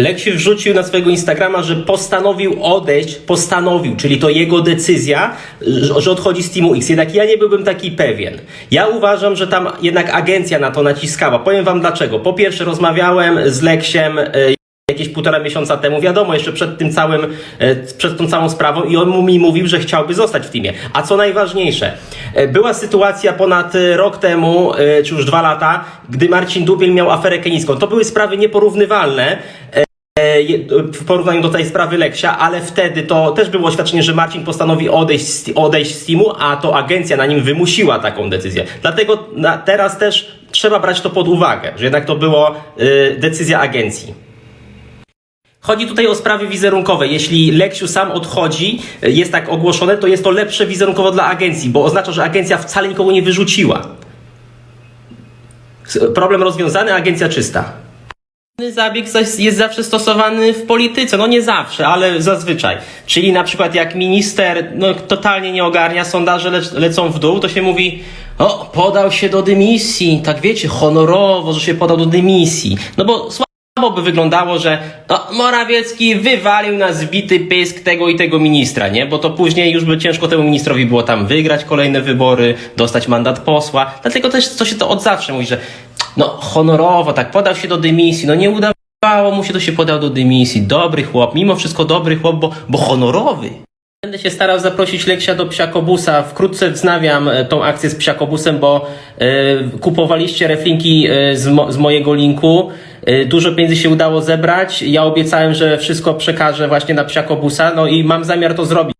Leksiu wrzucił na swojego Instagrama, że postanowił odejść, postanowił, czyli to jego decyzja, że odchodzi z Teamu X. Jednak ja nie byłbym taki pewien. Ja uważam, że tam jednak agencja na to naciskała. Powiem wam dlaczego. Po pierwsze rozmawiałem z Leksiem e, jakieś półtora miesiąca temu, wiadomo, jeszcze przed tym całym, e, przed tą całą sprawą i on mu mi mówił, że chciałby zostać w teamie. A co najważniejsze, e, była sytuacja ponad rok temu, czy już dwa lata, gdy Marcin Dubiel miał aferę keniską. To były sprawy nieporównywalne, w porównaniu do tej sprawy Leksia, ale wtedy to też było oświadczenie, że Marcin postanowi odejść, z- odejść z teamu, a to agencja na nim wymusiła taką decyzję. Dlatego na, teraz też trzeba brać to pod uwagę, że jednak to było y, decyzja agencji. Chodzi tutaj o sprawy wizerunkowe. Jeśli Leksiu sam odchodzi, y, jest tak ogłoszone, to jest to lepsze wizerunkowo dla agencji, bo oznacza, że agencja wcale nikogo nie wyrzuciła. Problem rozwiązany, agencja czysta. Zabieg jest zawsze stosowany w polityce, no nie zawsze, ale zazwyczaj. Czyli na przykład jak minister no, totalnie nie ogarnia, sondaże lec lecą w dół, to się mówi, o, podał się do dymisji, tak wiecie, honorowo, że się podał do dymisji. No bo słabo by wyglądało, że no, Morawiecki wywalił na zbity pysk tego i tego ministra, nie? Bo to później już by ciężko temu ministrowi było tam wygrać kolejne wybory, dostać mandat posła. Dlatego też to się to od zawsze mówi, że no honorowo, tak podał się do dymisji, no nie udawało mu się, to się podał do dymisji. Dobry chłop, mimo wszystko dobry chłop, bo, bo honorowy. Będę się starał zaprosić Leksia do Psiakobusa. Wkrótce wznawiam e, tą akcję z Psiakobusem, bo e, kupowaliście reflinki e, z, mo, z mojego linku. E, dużo pieniędzy się udało zebrać. Ja obiecałem, że wszystko przekażę właśnie na Psiakobusa, no i mam zamiar to zrobić.